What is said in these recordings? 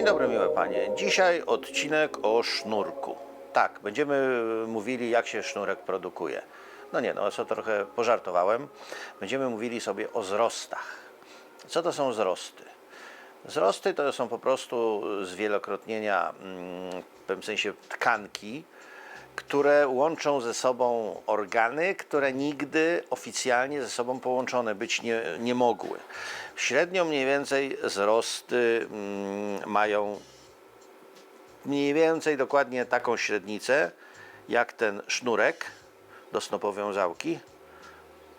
Dzień dobry, miłe panie. Dzisiaj odcinek o sznurku. Tak, będziemy mówili, jak się sznurek produkuje. No nie, no co trochę pożartowałem. Będziemy mówili sobie o zrostach. Co to są zrosty? Wzrosty to są po prostu zwielokrotnienia, mm, w pewnym sensie tkanki, które łączą ze sobą organy, które nigdy oficjalnie ze sobą połączone być nie, nie mogły. Średnio mniej więcej wzrosty mm, mają mniej więcej dokładnie taką średnicę, jak ten sznurek do snopowiązałki.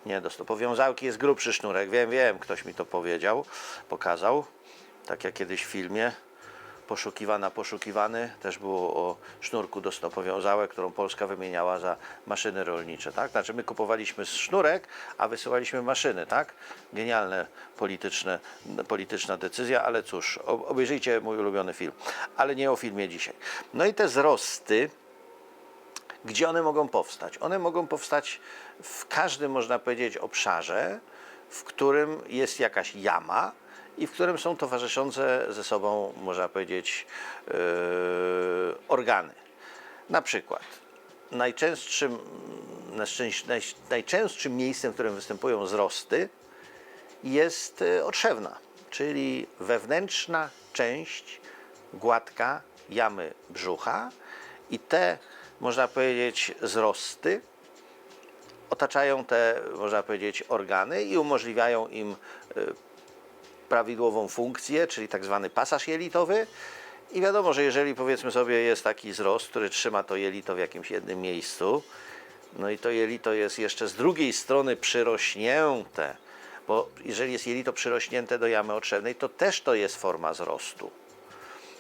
Nie, do stopowiązałki jest grubszy sznurek. Wiem, wiem, ktoś mi to powiedział, pokazał. Tak jak kiedyś w filmie Poszukiwana, poszukiwany też było o sznurku do stopowiązałek, którą Polska wymieniała za maszyny rolnicze, tak? Znaczy my kupowaliśmy sznurek, a wysyłaliśmy maszyny, tak? Genialne polityczne, polityczna decyzja, ale cóż, obejrzyjcie mój ulubiony film, ale nie o filmie dzisiaj. No i te wzrosty, gdzie one mogą powstać? One mogą powstać w każdym, można powiedzieć, obszarze, w którym jest jakaś jama i w którym są towarzyszące ze sobą, można powiedzieć, yy, organy. Na przykład najczęstszym, najczęst- naj- najczęstszym miejscem, w którym występują wzrosty, jest y, otrzewna, czyli wewnętrzna część gładka jamy brzucha i te, można powiedzieć, zrosty otaczają te, można powiedzieć, organy i umożliwiają im y, prawidłową funkcję, czyli tak zwany pasaż jelitowy. I wiadomo, że jeżeli powiedzmy sobie jest taki wzrost, który trzyma to jelito w jakimś jednym miejscu, no i to jelito jest jeszcze z drugiej strony przyrośnięte, bo jeżeli jest jelito przyrośnięte do jamy otrzewnej, to też to jest forma wzrostu.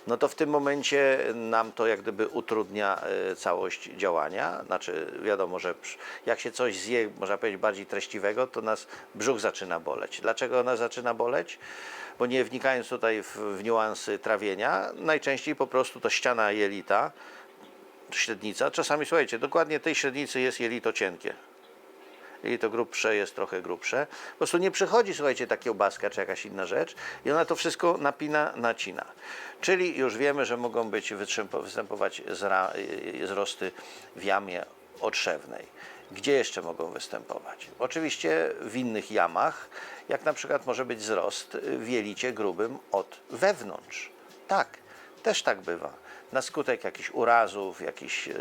No to w tym momencie nam to jak gdyby utrudnia e, całość działania. Znaczy wiadomo, że jak się coś zje, można powiedzieć, bardziej treściwego, to nas brzuch zaczyna boleć. Dlaczego nas zaczyna boleć? Bo nie wnikając tutaj w, w niuansy trawienia, najczęściej po prostu to ściana jelita, średnica, czasami słuchajcie, dokładnie tej średnicy jest jelito cienkie. Jelito grubsze jest trochę grubsze. Po prostu nie przychodzi, słuchajcie, ta kiełbaska czy jakaś inna rzecz i ona to wszystko napina, nacina. Czyli już wiemy, że mogą być występować y, wzrosty w jamie otrzewnej. Gdzie jeszcze mogą występować? Oczywiście w innych jamach, jak na przykład może być wzrost w jelicie grubym od wewnątrz. Tak, też tak bywa. Na skutek jakichś urazów, jakichś e,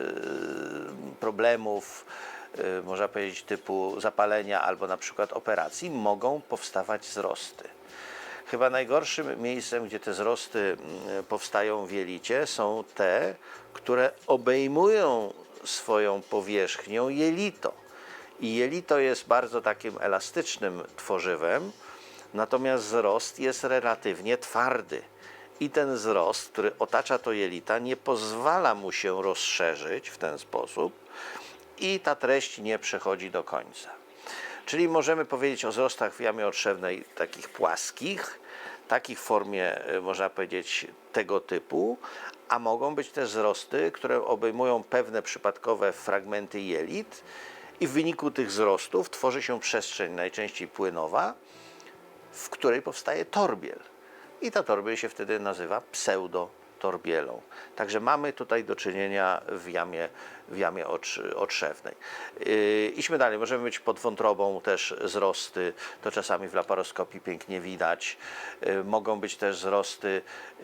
problemów, można powiedzieć typu zapalenia albo na przykład operacji, mogą powstawać wzrosty. Chyba najgorszym miejscem, gdzie te wzrosty mm, powstają w jelicie, są te, które obejmują swoją powierzchnią jelito. I jelito jest bardzo takim elastycznym tworzywem, natomiast wzrost jest relatywnie twardy. I ten wzrost, który otacza to jelita, nie pozwala mu się rozszerzyć w ten sposób i ta treść nie przechodzi do końca. Czyli możemy powiedzieć o wzrostach w jamie otrzewnej takich płaskich, takich w formie, e, można powiedzieć, tego typu, a mogą być też wzrosty, które obejmują pewne przypadkowe fragmenty jelit i w wyniku tych wzrostów tworzy się przestrzeń najczęściej płynowa, w której powstaje torbiel. I ta torbiel się wtedy nazywa pseudotorbielą. Także mamy tutaj do czynienia w jamie, w jamie otrz- otrzewnej. Yy, idźmy dalej. Możemy mieć pod wątrobą też wzrosty. To czasami w laparoskopii pięknie widać. Yy, mogą być też wzrosty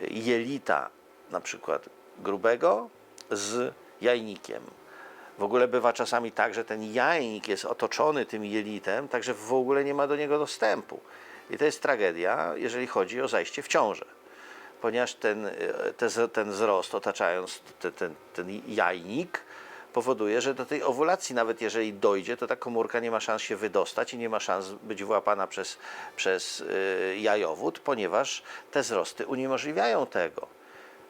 jelita, na przykład grubego z jajnikiem. W ogóle bywa czasami tak, że ten jajnik jest otoczony tym jelitem, także w ogóle nie ma do niego dostępu. I to jest tragedia, jeżeli chodzi o zajście w ciążę. Ponieważ ten, e, te, ten wzrost, otaczając te, ten, ten jajnik, powoduje, że do tej owulacji, nawet jeżeli dojdzie, to ta komórka nie ma szans się wydostać i nie ma szans być wyłapana przez, przez y, jajowód, ponieważ te wzrosty uniemożliwiają tego.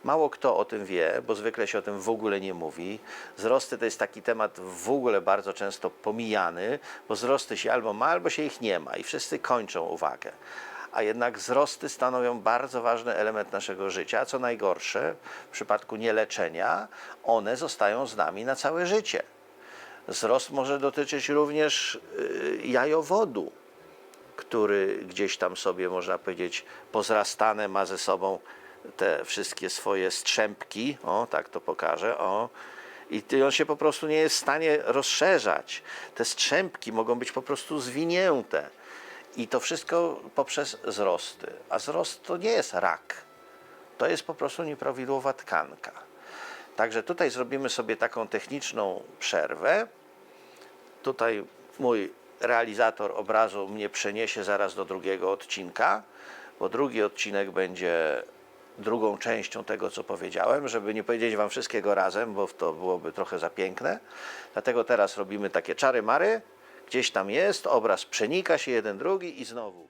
Mało kto o tym wie, bo zwykle się o tym w ogóle nie mówi. Wzrosty to jest taki temat w ogóle bardzo często pomijany, bo wzrosty się albo ma, albo się ich nie ma i wszyscy kończą uwagę. A jednak wzrosty stanowią bardzo ważny element naszego życia, a co najgorsze, w przypadku nieleczenia, one zostają z nami na całe życie. Wzrost może dotyczyć również y, jajowodu który gdzieś tam sobie, można powiedzieć, pozrastane ma ze sobą te wszystkie swoje strzępki, o tak to pokażę, o. I on się po prostu nie jest w stanie rozszerzać. Te strzępki mogą być po prostu zwinięte. I to wszystko poprzez wzrosty. A wzrost to nie jest rak. To jest po prostu nieprawidłowa tkanka. Także tutaj zrobimy sobie taką techniczną przerwę. Tutaj mój realizator obrazu mnie przeniesie zaraz do drugiego odcinka, bo drugi odcinek będzie drugą częścią tego, co powiedziałem, żeby nie powiedzieć Wam wszystkiego razem, bo to byłoby trochę za piękne. Dlatego teraz robimy takie czary-mary, gdzieś tam jest, obraz przenika się jeden drugi i znowu.